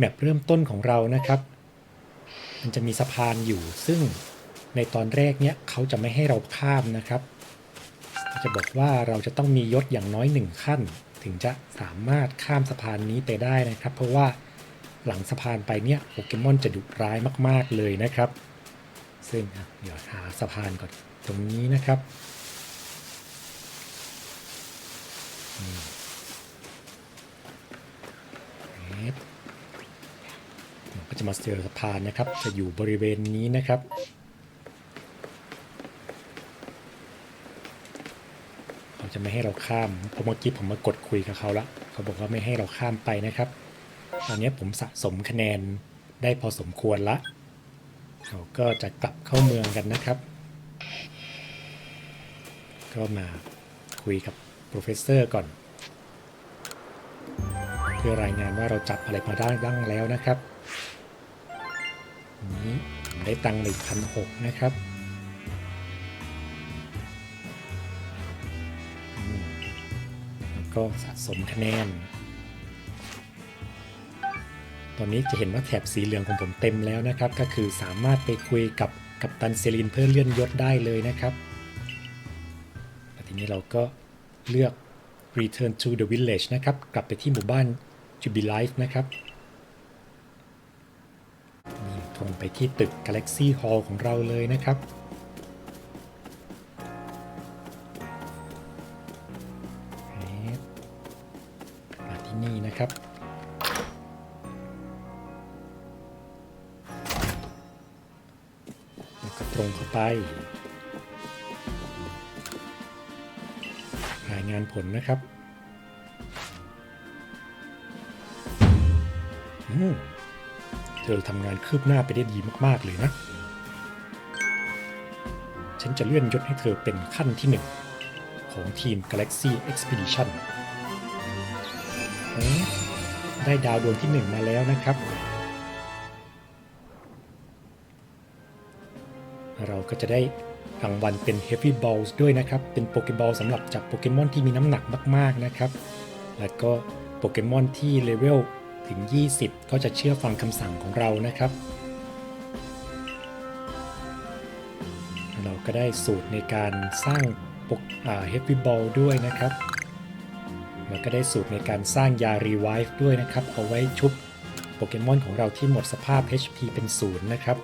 แมปเริ่มต้นของเรานะครับ มันจะมีสะพานอยู่ซึ่งในตอนแรกเนี้ยเขาจะไม่ให้เราข้ามนะครับ จะบอกว่าเราจะต้องมียศอย่างน้อยหนึ่งขั้น ถึงจะสามารถข้ามสะพานนี้ไปได้นะครับ เพราะว่าหลังสะพานไปเนี่ยโปเกมอนจะดุร้ายมากๆเลยนะครับ ซึ่งเดี๋ยวหาสะพานก่อนตรงนี้นะครับเจะมาเจอสะพานนะครับ จะอยู่บริเวณนี้นะครับเขาจะไม่ให้เราข้ามเพราะเมื่อกี้ผมมากดคุยกับเขาละเขาบอกว่าไม่ให้เราข้ามไปนะครับ ตอนนี้ผมสะสมคะแนนได้พอสมควรละเราก็จะกลับเข้าเมืองกันนะครับ ก็มาคุยกับโปรเฟสเซอร์ก่อน เพื่อรายงานว่าเราจับอะไรมาได้บ้งแล้วนะครับ นนี้ผมได้ตังค์หนึ่งพันหกนะครับแล้วก็สะสมคะแนน ตอนนี้จะเห็นว่าแถบสีเหลืองของผมเต็มแล้วนะครับ ก็คือสามารถไปคุยกับกัปตันเซรินเพื่อเลื่อนยศได้เลยนะครับทีนี้เราก็เลือก Return to the Village นะครับ กลับไปที่หมู่บ้าน Jubilife นะครับ ตรงไปที่ตึก Galaxy Hall ของเราเลยนะครับ มาที่นี่นะครับ แล้วก็ตรงเข้าไป รายงานผลนะครับ อืม เธอทำงานคืบหน้าไปได้ดีมาก ๆ เลยนะ ฉันจะเลื่อนยศให้เธอเป็นขั้นที่หนึ่งของทีม Galaxy Expedition เอ๊ะได้ดาวดวงที่หนึ่งมาแล้วนะครับ เราก็จะได้รางวัลเป็น Heavy Balls ด้วยนะครับ เป็นโปเกบอลสำหรับจับโปเกมอนที่มีน้ำหนักมาก ๆ นะครับ แล้วก็โปเกมอนที่เลเวล ถึง 20 ก็จะเชื่อฟังคำสั่งของเรานะครับ เราก็ได้สูตรในการสร้างปอ่า Heavy Ball ด้วยนะครับแล้วก็ได้สูตรในการสร้างยา Revive ด้วยนะครับ เอาไว้ชุบโปเกมอนของเราที่หมดสภาพ HP เป็นศูนย์นะครับ